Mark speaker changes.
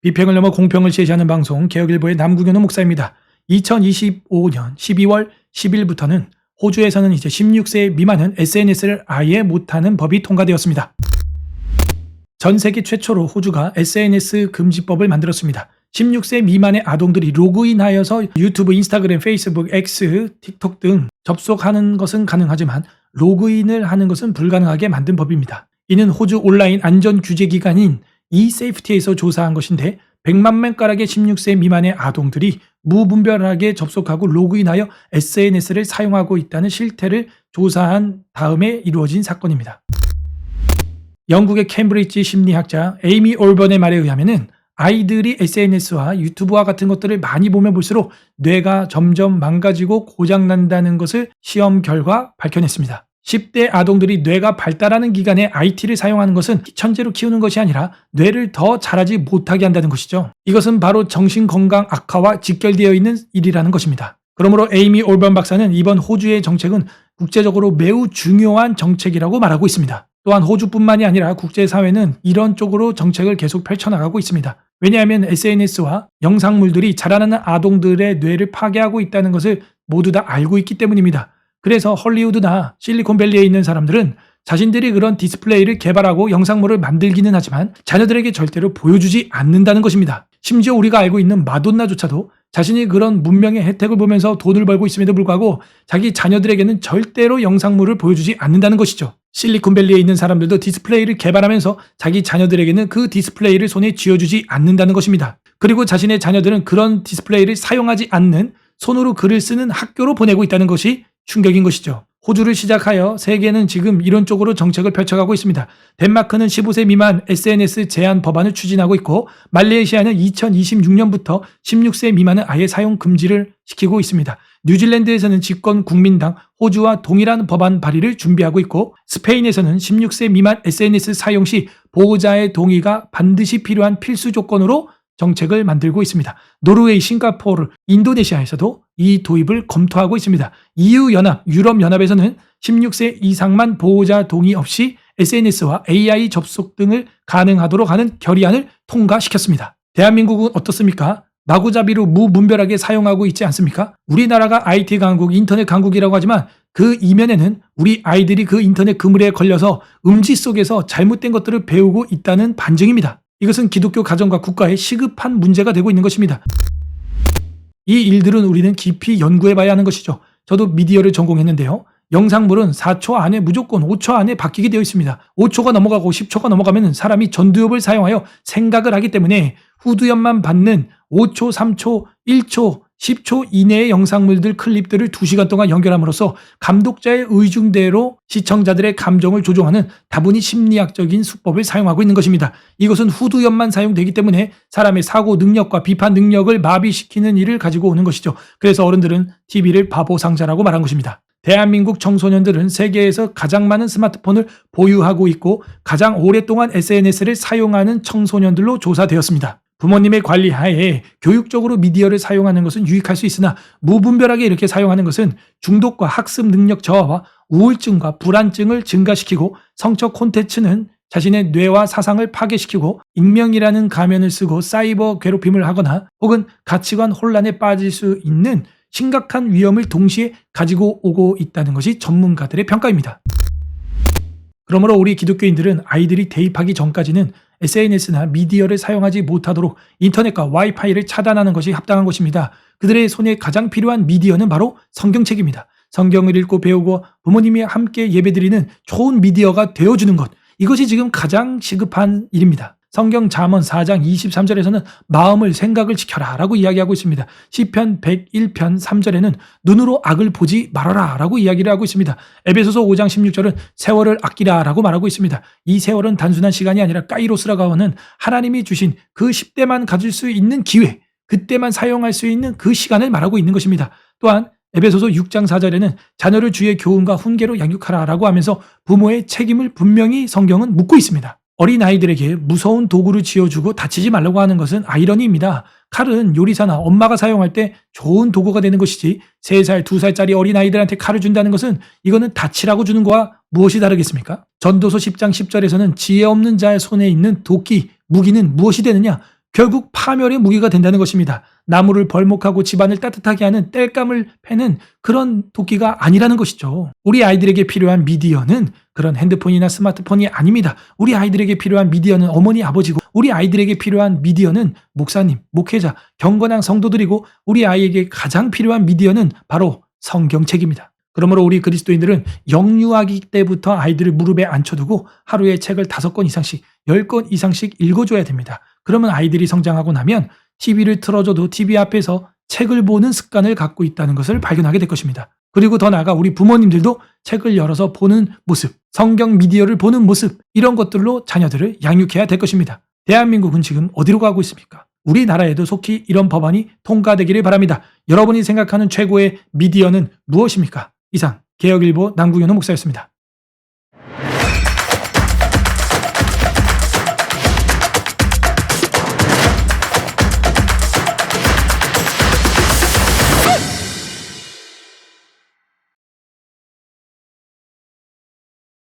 Speaker 1: 비평을 넘어 공평을 제시하는 방송 개혁일보의 남궁현우 목사입니다. 2025년 12월 10일부터는 호주에서는 이제 16세 미만은 SNS를 아예 못하는 법이 통과되었습니다. 전 세계 최초로 호주가 SNS 금지법을 만들었습니다. 16세 미만의 아동들이 로그인하여서 유튜브, 인스타그램, 페이스북, X, 틱톡 등 접속하는 것은 가능하지만 로그인을 하는 것은 불가능하게 만든 법입니다. 이는 호주 온라인 안전 규제 기관인 e세이프티에서 조사한 것인데 100만 명가락의 16세 미만의 아동들이 무분별하게 접속하고 로그인하여 SNS를 사용하고 있다는 실태를 조사한 다음에 이루어진 사건입니다. 영국의 캠브리지 심리학자 에이미 올번의 말에 의하면은 아이들이 SNS와 유튜브와 같은 것들을 많이 보면 볼수록 뇌가 점점 망가지고 고장난다는 것을 시험 결과 밝혀냈습니다. 10대 아동들이 뇌가 발달하는 기간에 IT를 사용하는 것은 천재로 키우는 것이 아니라 뇌를 더 자라지 못하게 한다는 것이죠. 이것은 바로 정신건강 악화와 직결되어 있는 일이라는 것입니다. 그러므로 에이미 올번 박사는 이번 호주의 정책은 국제적으로 매우 중요한 정책이라고 말하고 있습니다. 또한 호주뿐만이 아니라 국제사회는 이런 쪽으로 정책을 계속 펼쳐나가고 있습니다. 왜냐하면 SNS와 영상물들이 자라나는 아동들의 뇌를 파괴하고 있다는 것을 모두 다 알고 있기 때문입니다. 그래서 헐리우드나 실리콘밸리에 있는 사람들은 자신들이 그런 디스플레이를 개발하고 영상물을 만들기는 하지만 자녀들에게 절대로 보여주지 않는다는 것입니다. 심지어 우리가 알고 있는 마돈나조차도 자신이 그런 문명의 혜택을 보면서 돈을 벌고 있음에도 불구하고 자기 자녀들에게는 절대로 영상물을 보여주지 않는다는 것이죠. 실리콘밸리에 있는 사람들도 디스플레이를 개발하면서 자기 자녀들에게는 그 디스플레이를 손에 쥐어주지 않는다는 것입니다. 그리고 자신의 자녀들은 그런 디스플레이를 사용하지 않는 손으로 글을 쓰는 학교로 보내고 있다는 것이 충격인 것이죠. 호주를 시작하여 세계는 지금 이런 쪽으로 정책을 펼쳐가고 있습니다. 덴마크는 15세 미만 SNS 제한 법안을 추진하고 있고 말레이시아는 2026년부터 16세 미만은 아예 사용 금지를 시키고 있습니다. 뉴질랜드에서는 집권 국민당 호주와 동일한 법안 발의를 준비하고 있고 스페인에서는 16세 미만 SNS 사용 시 보호자의 동의가 반드시 필요한 필수 조건으로 정책을 만들고 있습니다. 노르웨이, 싱가포르, 인도네시아에서도 이 도입을 검토하고 있습니다. EU-연합, 유럽연합에서는 16세 이상만 보호자 동의 없이 SNS와 AI 접속 등을 가능하도록 하는 결의안을 통과시켰습니다. 대한민국은 어떻습니까? 마구잡이로 무분별하게 사용하고 있지 않습니까? 우리나라가 IT 강국, 인터넷 강국이라고 하지만 그 이면에는 우리 아이들이 그 인터넷 그물에 걸려서 음지 속에서 잘못된 것들을 배우고 있다는 반증입니다. 이것은 기독교 가정과 국가의 시급한 문제가 되고 있는 것입니다. 이 일들은 우리는 깊이 연구해 봐야 하는 것이죠. 저도 미디어를 전공했는데요. 영상물은 4초 안에 무조건 5초 안에 바뀌게 되어 있습니다. 5초가 넘어가고 10초가 넘어가면 사람이 전두엽을 사용하여 생각을 하기 때문에 후두엽만 받는 5초, 3초, 1초, 10초 이내의 영상물들 클립들을 2시간 동안 연결함으로써 감독자의 의중대로 시청자들의 감정을 조종하는 다분히 심리학적인 수법을 사용하고 있는 것입니다. 이것은 후두엽만 사용되기 때문에 사람의 사고 능력과 비판 능력을 마비시키는 일을 가지고 오는 것이죠. 그래서 어른들은 TV를 바보 상자라고 말한 것입니다. 대한민국 청소년들은 세계에서 가장 많은 스마트폰을 보유하고 있고 가장 오랫동안 SNS를 사용하는 청소년들로 조사되었습니다. 부모님의 관리 하에 교육적으로 미디어를 사용하는 것은 유익할 수 있으나 무분별하게 이렇게 사용하는 것은 중독과 학습 능력 저하와 우울증과 불안증을 증가시키고 성적 콘텐츠는 자신의 뇌와 사상을 파괴시키고 익명이라는 가면을 쓰고 사이버 괴롭힘을 하거나 혹은 가치관 혼란에 빠질 수 있는 심각한 위험을 동시에 가지고 오고 있다는 것이 전문가들의 평가입니다. 그러므로 우리 기독교인들은 아이들이 대입하기 전까지는 SNS나 미디어를 사용하지 못하도록 인터넷과 와이파이를 차단하는 것이 합당한 것입니다. 그들의 손에 가장 필요한 미디어는 바로 성경책입니다. 성경을 읽고 배우고 부모님이 함께 예배드리는 좋은 미디어가 되어주는 것. 이것이 지금 가장 시급한 일입니다. 성경 잠언 4장 23절에서는 마음을 생각을 지켜라 라고 이야기하고 있습니다. 시편 101편 3절에는 눈으로 악을 보지 말아라 라고 이야기를 하고 있습니다. 에베소서 5장 16절은 세월을 아끼라 라고 말하고 있습니다. 이 세월은 단순한 시간이 아니라 까이로스라고 하는 하나님이 주신 그 10대만 가질 수 있는 기회, 그때만 사용할 수 있는 그 시간을 말하고 있는 것입니다. 또한 에베소서 6장 4절에는 자녀를 주의 교훈과 훈계로 양육하라 라고 하면서 부모의 책임을 분명히 성경은 묻고 있습니다. 어린 아이들에게 무서운 도구를 쥐어주고 다치지 말라고 하는 것은 아이러니입니다. 칼은 요리사나 엄마가 사용할 때 좋은 도구가 되는 것이지 3살, 2살짜리 어린 아이들한테 칼을 준다는 것은 이거는 다치라고 주는 거와 무엇이 다르겠습니까? 전도서 10장 10절에서는 지혜 없는 자의 손에 있는 도끼, 무기는 무엇이 되느냐? 결국 파멸의 무기가 된다는 것입니다. 나무를 벌목하고 집안을 따뜻하게 하는 땔감을 패는 그런 도끼가 아니라는 것이죠. 우리 아이들에게 필요한 미디어는 그런 핸드폰이나 스마트폰이 아닙니다. 우리 아이들에게 필요한 미디어는 어머니, 아버지고 우리 아이들에게 필요한 미디어는 목사님, 목회자, 경건한 성도들이고 우리 아이에게 가장 필요한 미디어는 바로 성경책입니다. 그러므로 우리 그리스도인들은 영유아기 때부터 아이들을 무릎에 앉혀두고 하루에 책을 다섯 권 이상씩, 열권 이상씩 읽어줘야 됩니다. 그러면 아이들이 성장하고 나면 TV를 틀어줘도 TV 앞에서 책을 보는 습관을 갖고 있다는 것을 발견하게 될 것입니다. 그리고 더 나아가 우리 부모님들도 책을 열어서 보는 모습, 성경 미디어를 보는 모습, 이런 것들로 자녀들을 양육해야 될 것입니다. 대한민국은 지금 어디로 가고 있습니까? 우리나라에도 속히 이런 법안이 통과되기를 바랍니다. 여러분이 생각하는 최고의 미디어는 무엇입니까? 이상 개혁일보 남궁현우 목사였습니다.